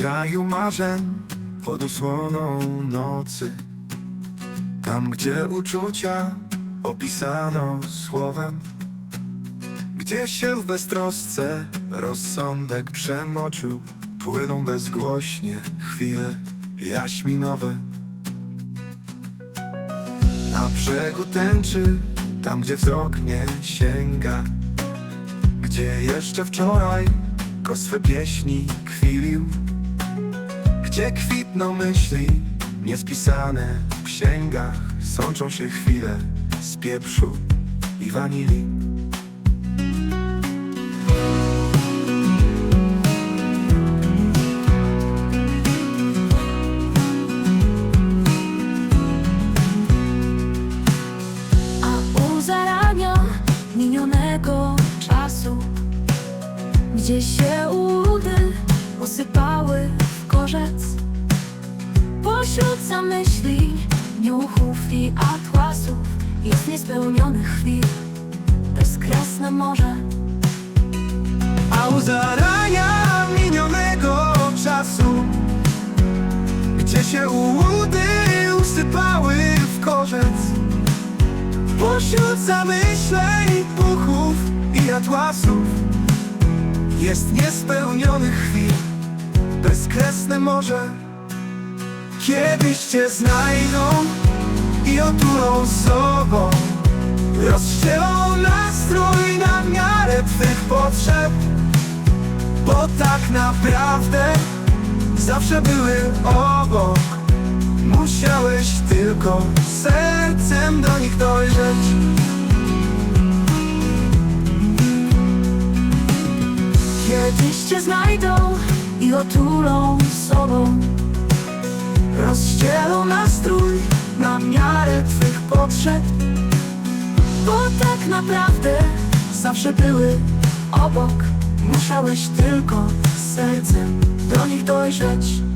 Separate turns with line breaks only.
kraju marzeń pod osłoną nocy Tam, gdzie uczucia opisano słowem Gdzie się w beztrosce rozsądek przemoczył Płyną bezgłośnie chwile jaśminowe. Na brzegu tęczy, tam gdzie wzrok nie sięga Gdzie jeszcze wczoraj koswe pieśni kwilił. Gdzie kwitną myśli? Niespisane w księgach. Sączą się chwile z pieprzu i wanilii
Gdzie się udy usypały w korzec. Pośród zamyśli, niuchów i atłasów Jest niespełnionych chwil, bezkresne morze.
A u zarania minionego czasu Gdzie się łudy usypały w korzec. Pośród zamyśleń, puchów i atłasów Jest niespełnionych chwil Bezkresne morze. Kiedyś cię znajdą i otulą sobą. Rozścielą nastrój na miarę twych potrzeb Bo tak naprawdę zawsze były obok. Musiałeś tylko sercem do nich dojrzeć
Kiedyś cię znajdą i otulą sobą.
Rozdzielą nastrój
na miarę twych potrzeb. Bo tak naprawdę zawsze były obok. Musiałeś tylko sercem do nich dojrzeć